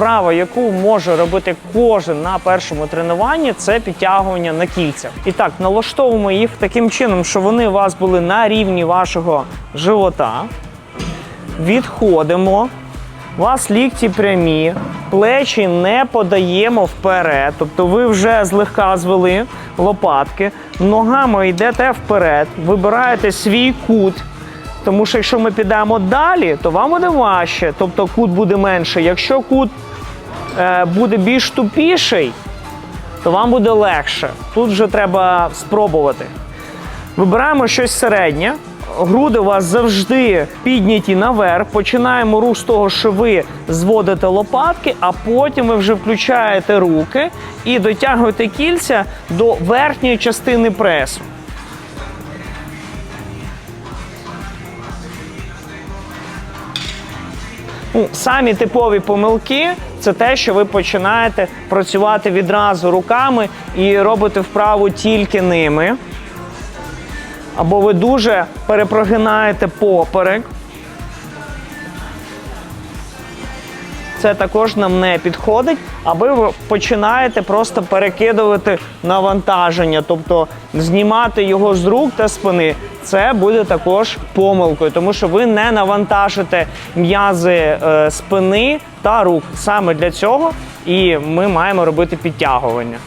вправа, яку може робити кожен на першому тренуванні, це підтягування на кільцях. І так, налаштовуємо їх таким чином, щоб вони у вас були на рівні вашого живота. Відходимо. У вас лікті прямі, плечі не подаємо вперед. Тобто ви вже злегка звели лопатки, ногами йдете вперед, вибираєте свій кут. Тому що якщо ми підемо далі, то вам буде важче, тобто кут буде менший. Якщо кут е, буде більш тупіший, то вам буде легше. Тут вже треба спробувати. Вибираємо щось середнє. Груди у вас завжди підняті наверх. Починаємо рух з того, що ви зводите лопатки, а потім ви вже включаєте руки і дотягуєте кільця до верхньої частини пресу. Ну, самі типові помилки це те, що ви починаєте працювати відразу руками і робите вправу тільки ними. Або ви дуже перепрогинаєте поперек. Це також нам не підходить, аби ви починаєте просто перекидувати навантаження, тобто знімати його з рук та спини. Це буде також помилкою, тому що ви не навантажите м'язи е, спини та рук. Саме для цього і ми маємо робити підтягування.